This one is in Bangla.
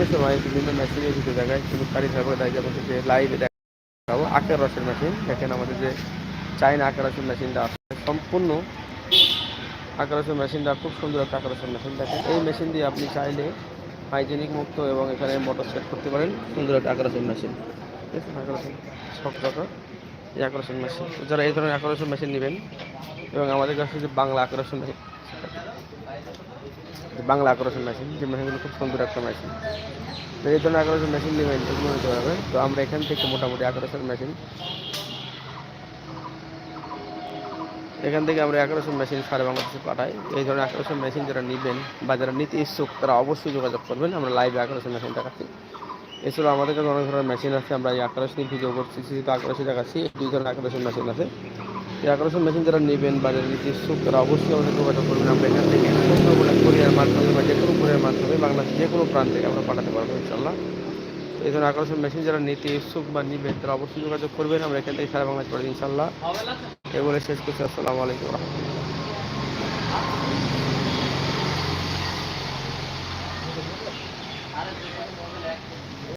বিভিন্ন সময় বিভিন্ন মেশিনের ভিতরে দেখায় কিন্তু কারি থাকবে তাই যে লাইভে দেখাবো আখের রসের মেশিন দেখেন আমাদের যে চাইনা আখের রসের মেশিনটা সম্পূর্ণ আখের রসের মেশিনটা খুব সুন্দর একটা আখের মেশিন দেখেন, এই মেশিন দিয়ে আপনি চাইলে হাইজেনিক মুক্ত এবং এখানে মোটর সেট করতে পারেন। সুন্দর একটা রসের মেশিন ঠিক এই আকর্ষণ মেশিন যারা এই ধরনের আকর্ষণ মেশিন নেবেন, এবং আমাদের কাছে যে বাংলা আকর্ষণ মেশিন বাংলা আকর্ষণ মেশিন যে মেশিনগুলো খুব সুন্দর একটা মেশিন তো এই ধরনের আকর্ষণ মেশিন এগুলো নিতে পারবেন তো আমরা এখান থেকে মোটামুটি আকর্ষণ মেশিন এখান থেকে আমরা আকর্ষণ মেশিন সারা বাংলাদেশে পাঠাই। এই ধরনের আকর্ষণ মেশিন যারা নেবেন বা যারা নিতে ইচ্ছুক, তারা অবশ্যই যোগাযোগ করবেন। আমরা লাইভে আকর্ষণ মেশিন দেখাচ্ছি। এছাড়াও আমাদের কাছে অনেক ধরনের মেশিন আছে। আমরা এই আকর্ষণ ভিডিও করছি সেটা আকর্ষণ দেখাচ্ছি। দুই ধরনের আকর্ষণ মেশিন আছে। আকর্ষণ মেশিন যারা নেবেন বা যারা নিতে তারা অবশ্যই আমাদের যোগাযোগ করবেন আমরা এখান থেকে কোরিয়ার মাধ্যমে বা যে কোনো কোরিয়ার মাধ্যমে বাংলাদেশ যে কোনো প্রান্ত থেকে আমরা পাঠাতে পারব ইনশাল্লাহ এই ধরনের আকর্ষণ মেশিন যারা নিতে ইচ্ছুক বা নিবেন, তারা অবশ্যই যোগাযোগ করবেন। আমরা এখান থেকে সারা বাংলাদেশ পাঠাই ইনশাল্লাহ এ বলে শেষ করছি। আসসালামু আলাইকুম। রহমতুল্লাহ